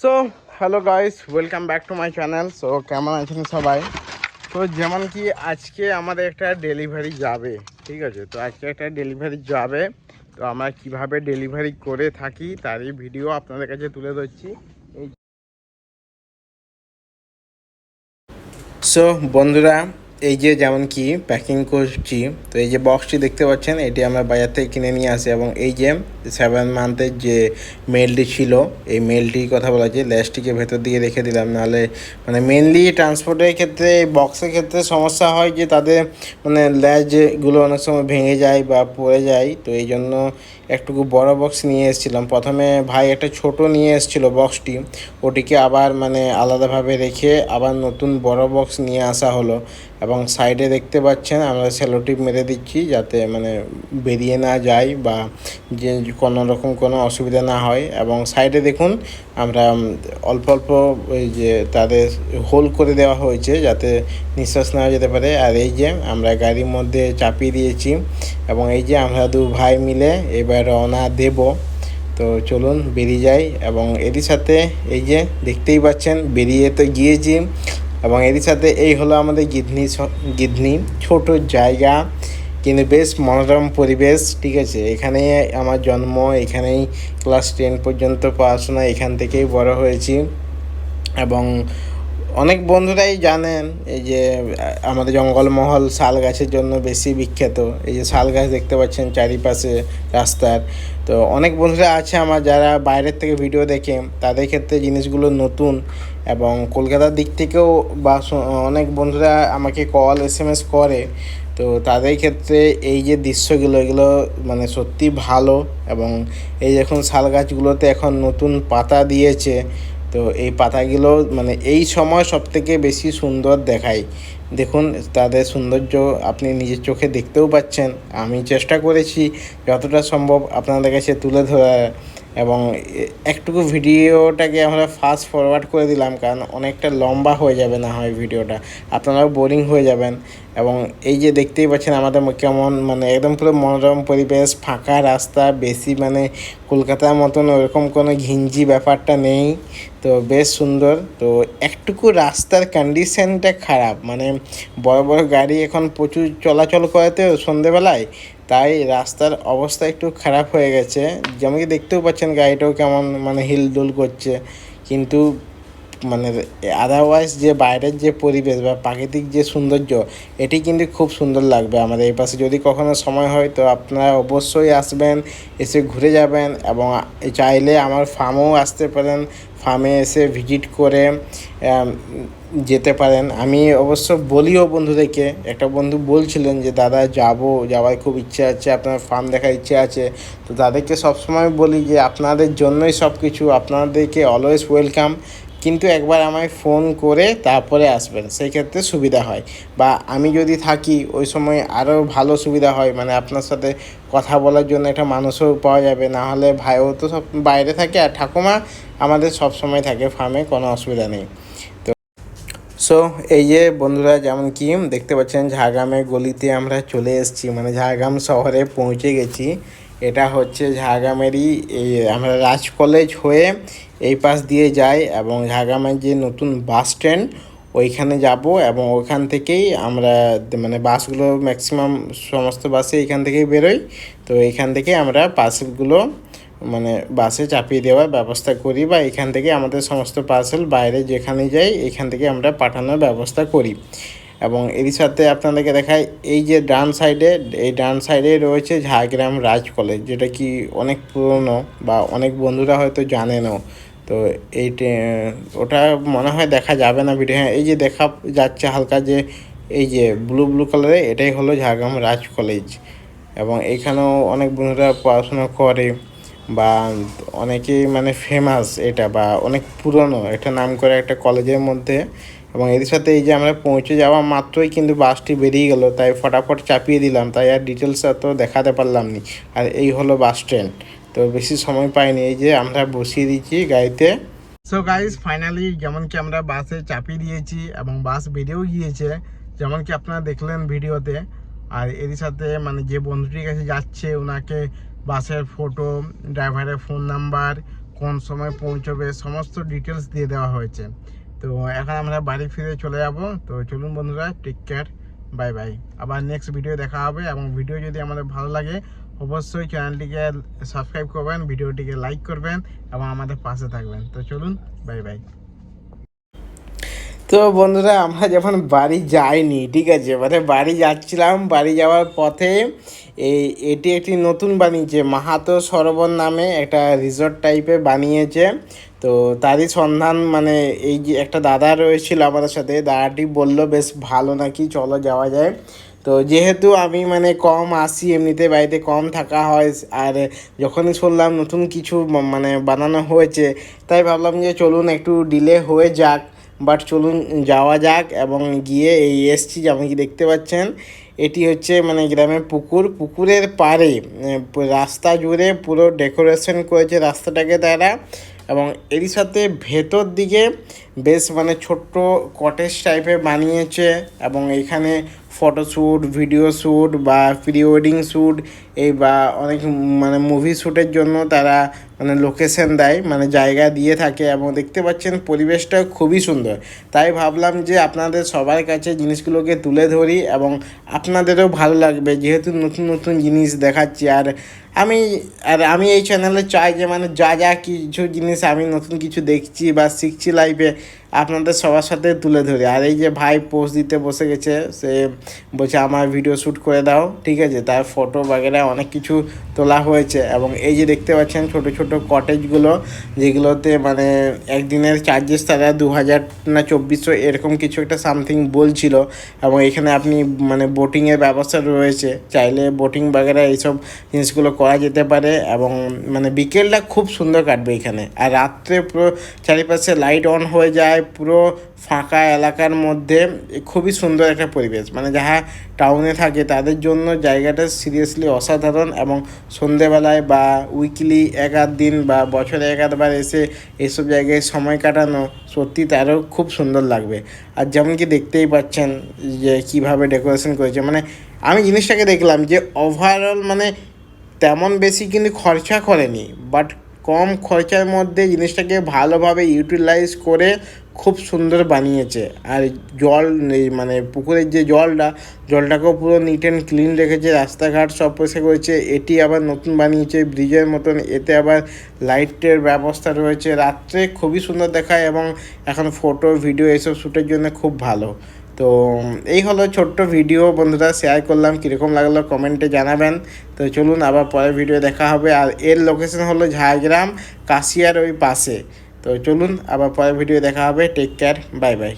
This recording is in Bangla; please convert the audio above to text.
So hello guys welcome back to my channel so কেমন আছেন সবাই? তো যেমন কি আজকে আমাদের একটা ডেলিভারি যাবে, ঠিক আছে? তো আজকে একটা ডেলিভারি যাবে। তো আমরা কীভাবে ডেলিভারি করে থাকি তারই ভিডিও আপনাদের কাছে তুলে ধরছি। সো বন্ধুরা এই যে যেমন কি প্যাকিং করছি, তো এই যে বক্সটি দেখতে পাচ্ছেন, এটি আমরা বাজার থেকে কিনে নিয়ে আসি এবং এই যে সেভেন মান্থের যে মেলটি ছিল, এই মেলটির কথা বলা যে ল্যাসটিকে ভেতর দিকে রেখে দিলাম। নাহলে মানে মেনলি ট্রান্সপোর্টের ক্ষেত্রে বক্সের ক্ষেত্রে সমস্যা হয় যে তাদের মানে ল্যাজগুলো অনেক সময় ভেঙে যায় বা পড়ে যায়, তো এই জন্য একটুকু বড় বক্স নিয়ে এসেছিলাম। প্রথমে ভাই একটা ছোট নিয়ে এসেছিল বক্সটি ওটিকে আবার মানে আলাদাভাবে রেখে আবার নতুন বড় বক্স নিয়ে আসা হলো। এবং সাইডে দেখতে পাচ্ছেন, আমরা সেলোটিপ মেরে দিচ্ছি যাতে মানে বেরিয়ে না যায় বা যে কোনো রকম কোনো অসুবিধা না হয়। এবং সাইডে দেখুন, আমরা অল্প অল্প ওই যে তাদের হোল করে দেওয়া হয়েছে যাতে নিঃশ্বাস নেওয়া যেতে পারে। আর এই যে আমরা গাড়ির মধ্যে চাপিয়ে দিয়েছি। এবং এই যে আমরা দু ভাই মিলে এবার রওনা দেব। তো চলুন বেরিয়ে যাই এবং এরই সাথে এই যে দেখতেই পাচ্ছেন, বেরিয়ে তো গিয়েছি এবং এরই সাথে এই হলো আমাদের গিধনি গিধনি ছোট জায়গা, কিন্তু বেশ মনোরম পরিবেশ, ঠিক আছে? এখানে আমার জন্ম, এখানেই ক্লাস টেন পর্যন্ত পড়াশোনা, এখান থেকেই বড় হয়েছি এবং অনেক বন্ধুরাই জানেন, এই যে আমাদের জঙ্গলমহল শাল গাছের জন্য বেশি বিখ্যাত। এই যে শাল গাছ দেখতে পাচ্ছেন চারিপাশে রাস্তার। তো অনেক বন্ধুরা আছে আমার যারা বাইরের থেকে ভিডিও দেখে, তাদের ক্ষেত্রে জিনিসগুলো নতুন এবং কলকাতার দিক থেকেও বা অনেক বন্ধুরা আমাকে কল, এস এম এস করে। তো তাদের ক্ষেত্রে এই যে দৃশ্যগুলো, এগুলো মানে সত্যি ভালো এবং এই দেখুন শাল গাছগুলোতে এখন নতুন পাতা দিয়েছে তো এই পাতাগুলো মানে এই সময় সব থেকে বেশি সুন্দর দেখায়। দেখুন, তাদের সৌন্দর্য আপনি নিজের চোখে দেখতেও পাচ্ছেন। আমি চেষ্টা করেছি যতটা সম্ভব আপনাদের কাছে তুলে ধরার। এবং একটুকু ভিডিওটাকে আমরা ফাস্ট ফরওয়ার্ড করে দিলাম, কারণ অনেকটা লম্বা হয়ে যাবে না হয় ভিডিওটা। আপনারাও বোরিং হয়ে যাবেন। এবং এই যে দেখতেই পাচ্ছেন আমাদের কেমন মানে একদম পুরো মনোরম পরিবেশ, ফাঁকা রাস্তা, বেশি মানে কলকাতার মতন ওরকম কোনো ঘিঞ্জি ব্যাপারটা নেই। তো বেশ সুন্দর। তো একটুকু রাস্তার কন্ডিশনটা খারাপ। মানে বড় বড় গাড়ি এখন প্রচুর চলাচল করে তো সন্ধেবেলায় তাই রাস্তার অবস্থা একটু খারাপ হয়ে গেছে। যেমন কি দেখতেও পাচ্ছেন গাড়িটাও কেমন মানে হিলদুল করছে। কিন্তু মানে আদারওয়াইজ যে বাইরের যে পরিবেশ বা প্রাকৃতিক যে সৌন্দর্য, এটি কিন্তু খুব সুন্দর লাগবে আমাদের এই পাশে। যদি কখনো সময় হয় তো আপনারা অবশ্যই আসবেন, এসে ঘুরে যাবেন এবং চাইলে আমার ফার্মেও আসতে পারেন। ফার্মে এসে ভিজিট করে যেতে পারেন। আমি অবশ্য বলিও বন্ধুদেরকে, একটা বন্ধু বলছিলেন যে, দাদা, যাব, যাওয়ার খুব ইচ্ছে আছে, আপনার ফার্ম দেখার ইচ্ছে আছে। তো তাদেরকে সবসময় বলি যে, আপনাদের জন্যই সব কিছু আপনাদেরকে অলওয়েজ ওয়েলকাম কিন্তু একবার আমায় ফোন করে তারপরে আসবেন সেই ক্ষেত্রে সুবিধা হয়। বা আমি যদি থাকি, ওই সময় আরও ভালো সুবিধা হয় মানে আপনার সাথে কথা বলার জন্য একটা মানুষও পাওয়া যাবে। না হলে ভাইও তো সব বাইরে থাকে আর ঠাকুমা আমাদের সব সময় থাকে ফার্মে কোনো অসুবিধা নেই। তো সো এই যে বন্ধুরা যেমন কি, দেখতে পাচ্ছেন ঝাড়গ্রামের গলিতে আমরা চলে এসেছি। মানে ঝাড়গ্রাম শহরে পৌঁছে গেছি। এটা হচ্ছে ঝাড়গ্রামেরই এই আমরা রাজ কলেজ হয়ে এই পাশ দিয়ে যাই এবং ঝাড়গ্রামের যে নতুন বাস স্ট্যান্ড, ওইখানে যাব এবং ওইখান থেকেই আমরা মানে বাসগুলো ম্যাক্সিমাম সমস্ত বাসে এখান থেকেই বেরোই। তো এখান থেকে আমরা পার্সেলগুলো মানে বাসে চাপিয়ে দেওয়ার ব্যবস্থা করি বা এখান থেকে আমাদের সমস্ত পার্সেল বাইরে যেখানে যাই, এখান থেকে আমরা পাঠানোর ব্যবস্থা করি। এবং এরই সাথে আপনাদেরকে দেখায় এই যে ডান সাইডে, এই ডান সাইডে রয়েছে ঝাড়গ্রাম রাজ কলেজ, যেটা কি অনেক পুরনো বা অনেক বন্ধুরা হয়তো জানেনও। তো এই ওটা মনে হয় দেখা যাবে না ভিডিও হ্যাঁ এই যে দেখা যাচ্ছে হালকা যে, এই যে ব্লু ব্লু কালারে, এটাই হলো ঝাড়গ্রাম রাজ কলেজ। এবং এখানেও অনেক বন্ধুরা পড়াশোনা করে বা অনেকেই মানে ফেমাস এটা বা অনেক পুরনো, এটা নাম করে একটা কলেজের মধ্যে। এবং এর সাথে এই যে আমরা পৌঁছে যাওয়া মাত্রই কিন্তু বাসটি বেরিয়ে গেল, তাই ফটাফট চাপিয়ে দিলাম, তাই আর ডিটেলস এত দেখাতে পারলাম নি। আর এই হলো বাস স্ট্যান্ড তো বেশি সময় পাইনি, এই যে আমরা বসিয়ে দিয়েছি গাড়িতে। সো গাইজ ফাইনালি যেমন কি আমরা বাসে চাপিয়ে দিয়েছি এবং বাস বেরিয়েও গিয়েছে যেমন কি আপনারা দেখলেন ভিডিওতে। আর এরই সাথে মানে যে বন্ধুটির কাছে যাচ্ছে ওনাকে বাসের ফটো ড্রাইভারের ফোন নাম্বার কোন সময় পৌঁছবে, সমস্ত ডিটেলস দিয়ে দেওয়া হয়েছে। তো এখন আমরা বাড়ি ফিরে চলে যাব। তো চলুন বন্ধুরা টেক কেয়ার বাই বাই আবার নেক্সট ভিডিও দেখা হবে এবং ভিডিও যদি আমাদের ভালো লাগে, অবশ্যই চ্যানেলটিকে সাবস্ক্রাইব করবেন ভিডিওটিকে লাইক করবেন এবং আমাদের পাশে থাকবেন। তো চলুন বাই বাই তো বন্ধুরা, আমরা যখন বাড়ি যাইনি, ঠিক আছে মানে বাড়ি যাচ্ছিলাম, বাড়ি যাওয়ার পথে এই এটি একটি নতুন বানিয়েছে। মাহাতো সরোবর নামে একটা রিসর্ট টাইপের বানিয়েছে। তো তারই সন্ধান মানে এই যে একটা দাদা রয়েছিল আমাদের সাথে, দাদাটি বলল, বেশ ভালো নাকি, চলো যাওয়া যায়। তো যেহেতু আমি মানে কম আসি এমনিতে, বাড়িতে কম থাকা হয়, আর যখনই শুনলাম নতুন কিছু মানে বানানো হয়েছে, তাই ভাবলাম যে চলুন একটু ডিলে হয়ে যাক বাট চলুন যাওয়া যাক এবং গিয়ে এই এসছি, যেমন কি দেখতে পাচ্ছেন, এটি হচ্ছে মানে গ্রামের পুকুর, পুকুরের পাড়ে রাস্তা জুড়ে পুরো ডেকোরেশন করেছে রাস্তাটাকে তারা এবং এরই সাথে ভেতর দিকে বেশ মানে ছোট্ট কটেজ টাইপের বানিয়েছে এবং এখানে ফটোশ্যুট, ভিডিও শ্যুট বা প্রি ওয়েডিং শ্যুট এই বা অনেক মানে মুভি শ্যুটের জন্য তারা মানে লোকেশন দেয় মানে জায়গা দিয়ে থাকে এবং দেখতে পাচ্ছেন পরিবেশটা খুবই সুন্দর। তাই ভাবলাম যে আপনাদের সবার কাছে জিনিসগুলোকে তুলে ধরি এবং আপনাদেরও ভালো লাগবে যেহেতু নতুন নতুন জিনিস দেখাচ্ছি। আর আমি আর আমি এই চ্যানেলে চাই যে মানে যা যা কিছু জিনিস আমি নতুন কিছু দেখছি বা শিখছি লাইফে আপনাদের সবার সাথে তুলে ধরি। আর এই যে ভাই পোস্ট দিতে বসে গেছে, সে বলছে, আমার ভিডিও শ্যুট করে দাও। ঠিক আছে? তার ফটো বাগেরা অনেক কিছু তোলা হয়েছে। এবং এই যে দেখতে পাচ্ছেন, ছোট ছোট কটেজগুলো যেগুলোতে মানে একদিনের চার্জেস তারা দু হাজার না চব্বিশশো এরকম কিছু একটা সামথিং বলছিল। এবং এখানে আপনি মানে বোটিংয়ের ব্যবস্থা রয়েছে। চাইলে বোটিং বাগেরা এইসব জিনিসগুলো করা যেতে পারে। এবং মানে বিকেলটা খুব সুন্দর কাটবে এখানে। আর রাত্রে পুরো চারিপাশে লাইট অন হয়ে যায়। পুরো ফাঁকা এলাকার মধ্যে খুবই সুন্দর একটা পরিবেশ। মানে যারা টাউনে থাকে, তাদের জন্য জায়গাটা সিরিয়াসলি অসাধারণ এবং সন্ধেবেলায় বা উইকলি এক আধ দিন বা বছরে এক আধবার এসে এইসব জায়গায় সময় কাটানো সত্যি তারও খুব সুন্দর লাগবে। আর যেমন কি দেখতেই পাচ্ছেন যে কীভাবে ডেকোরেশন করেছে। মানে আমি জিনিসটাকে দেখলাম যে ওভারঅল মানে তেমন বেশি কিন্তু খরচা করেনি বাট কম খরচার মধ্যে জিনিসটাকে ভালোভাবে ইউটিলাইজ করে খুব সুন্দর বানিয়েছে। আর জল এই মানে পুকুরের যে জলটা, জলটাকেও পুরো নিট অ্যান্ড ক্লিন রেখেছে, রাস্তাঘাট সব পরিষ্কার করেছে। এটি আবার নতুন বানিয়েছে, ব্রিজের মতন। এতে আবার লাইটের ব্যবস্থা রয়েছে। রাত্রে খুবই সুন্দর দেখায় এবং এখন ফটো ভিডিও এসব শ্যুটের জন্য খুব ভালো। তো, এই হলো ছোট্ট ভিডিও বন্ধুরা শেয়ার করলাম। কীরকম লাগল কমেন্টে জানাবেন। তো চলুন আবার পরের ভিডিও দেখা হবে। আর এর লোকেশন হলো ঝাড়গ্রাম, কাশিয়ার ওই পাশে। তো চলুন আবার পরের ভিডিও দেখা হবে। Take care bye by